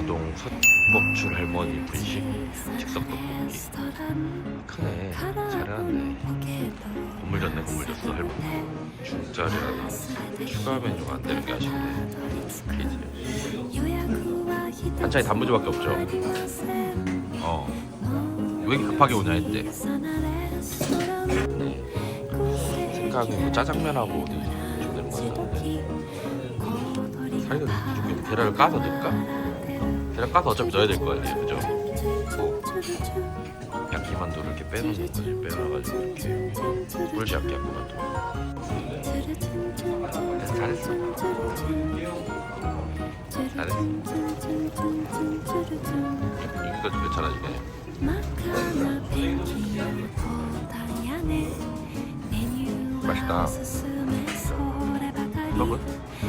안동 서법출 할머니 분식 즉석 떡볶이. 크네. 잘해놨네. 건물 졌네 건물 졌어 할머니. 중짜리라다 추가 메뉴가 안 되는 게 아쉽네. 페이지 반찬이 단무지밖에 없죠? 어왜 급하게 오냐 했대 네. 생각이 뭐 짜장면하고 어디 주는 거 같던데. 사이다 무조건 계란을 까서 넣을까? 계란 까서 어차피 넣어야 될 거 아니에요. 그죠? 뭐 야끼만두를 이렇게 빼놓는 거지. 빼놔가지고 이렇게 꿀지 야끼 야끼만두 잘했어. 잘했어. 이거 좀 괜찮아지네. 맛있다. 먹은?